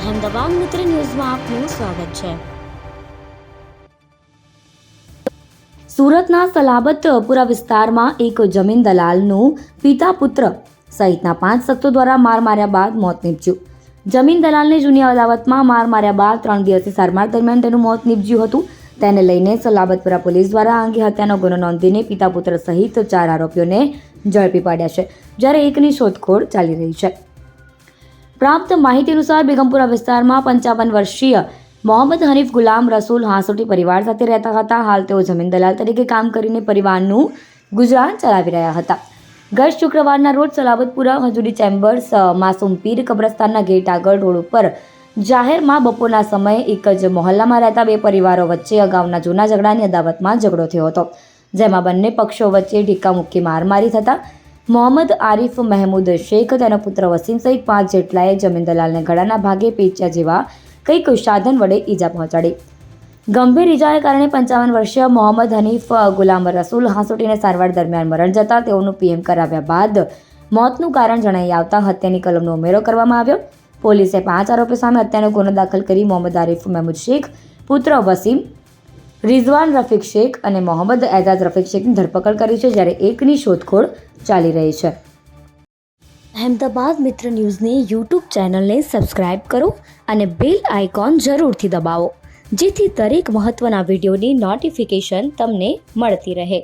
અહેમદાબાદ મિત્ર ન્યૂઝમાં આપનું સ્વાગત છે. સુરતના સલાબતપુરા વિસ્તારમાં એક જમીન દલાલનું પિતા પુત્ર સહિતના પાંચ શખ્સો દ્વારા માર માર્યા બાદ મોત નીપજ્યું. જમીન દલાલને જૂની અદાવતમાં માર માર્યા બાદ ત્રણ દિવસની સારવાર દરમિયાન તેનું મોત નીપજ્યું હતું. તેને લઈને સલાબતપુરા પોલીસ દ્વારા આ અંગે હત્યાનો ગુનો નોંધીને પિતા પુત્ર સહિત ચાર આરોપીઓને ઝડપી પાડ્યા છે, જ્યારે એકની શોધખોળ ચાલી રહી છે. પ્રાપ્ત માહિતી અનુસાર બેગમપુરા વિસ્તારમાં પંચાવન વર્ષીય મોહમ્મદ હનીફ ગુલામ રસૂલ હાંસોટી પરિવાર સાથે રહેતા હતા. હાલ તેઓ જમીન દલાલ તરીકે કામ કરીને પરિવારનું ગુજરાન ચલાવી રહ્યા હતા. ગત શુક્રવારના રોજ સલાબતપુરા હજુરી ચેમ્બર્સ માસુમ પીર કબ્રસ્તાનના ગેટ આગળ રોડ ઉપર જાહેરમાં બપોરના સમયે એક જ મોહલ્લામાં રહેતા બે પરિવારો વચ્ચે અગાઉના જૂના ઝઘડાની અદાવતમાં ઝઘડો થયો હતો, જેમાં બંને પક્ષો વચ્ચે ઢીક્કા મુક્કી મારમારી થતા મોહમ્મદ આરિફ મહેમૂદ શેખ તેનો પુત્ર વસીમ સહિત પાંચ જેટલાએ જમીન દલાલને ગળાના ભાગે પેચ્યા જેવા કંઈક સાધન વડે ઈજા પહોંચાડી. ગંભીર ઈજાને કારણે પંચાવન વર્ષીય મોહમ્મદ હનીફ, ગુલામ રસૂલ હાંસોટીને સારવાર દરમિયાન મરણ જતા તેઓનું પીએમ કરાવ્યા બાદ મોતનું કારણ જણાઈ આવતા હત્યાની કલમનો ઉમેરો કરવામાં આવ્યો. પોલીસે પાંચ આરોપીઓ સામે હત્યાનો ગુનો દાખલ કરી મોહમ્મદ આરિફ, મહેમૂદ શેખ, પુત્ર વસીમ રિઝવાન રફીક શેખ અને મોહમ્મદ એઝાઝ રફીક શેખની ધરપકડ કરી છે જ્યારે એકની શોધખોળ ચાલી રહી છે. અહેમદાબાદ મિત્ર ન્યૂઝની યુટ્યુબ ચેનલને સબસ્ક્રાઇબ કરો અને બેલ આઇકોન જરૂરથી દબાવો, જેથી દરેક મહત્ત્વના વિડીયોની નોટિફિકેશન તમને મળતી રહે.